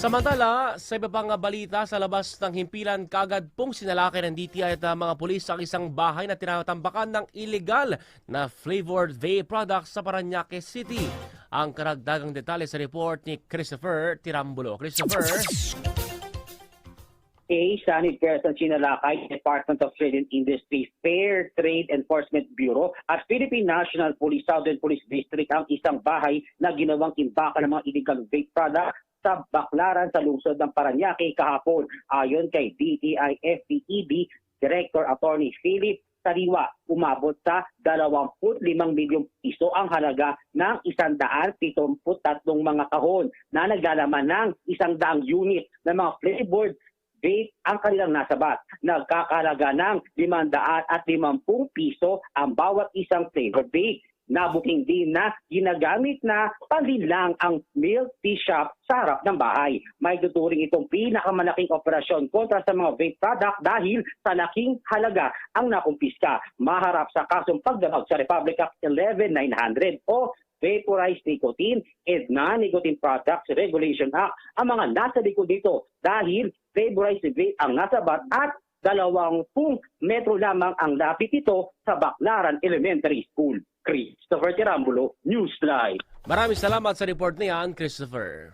Samantala, sa iba pang balita sa labas ng himpilan, kagad pong sinalaki ng DTI at uh, mga pulis ang isang bahay na tinatambakan ng illegal na flavored vape products sa Paranaque City. Ang karagdagang detalye sa report ni Christopher Tirambulo. Christopher? A. Sanit Person Sinalakay, Department of Trade and Industry, Fair Trade Enforcement Bureau at Philippine National Police Southern Police District ang isang bahay na ginawang imbakan ng mga illegal vape product sa Baklaran sa lungsod ng Paranaque kahapon. Ayon kay DTI FPEB Director Attorney Philip Sariwa, umabot sa 25 milyong piso ang halaga ng 173 mga kahon na naglalaman ng 100 unit ng mga flavored vape ang kanilang nasabat. Nagkakalaga ng 500 at 50 piso ang bawat isang flavored vape. Nabuking din na ginagamit na panlilang ang milk tea shop sa harap ng bahay. May tuturing itong pinakamalaking operasyon kontra sa mga vape product dahil sa laking halaga ang nakumpiska. Maharap sa kasong pagdamag sa Republic Act 11900 o Vaporized Nicotine and Non-Nicotine Products Regulation Act ang mga nasa likod dito dahil vaporized vape ang nasabat at dalawang pung metro lamang ang lapit ito sa Baclaran Elementary School. Christopher Tirambulo, Newsline. Maraming salamat sa report na yan, Christopher.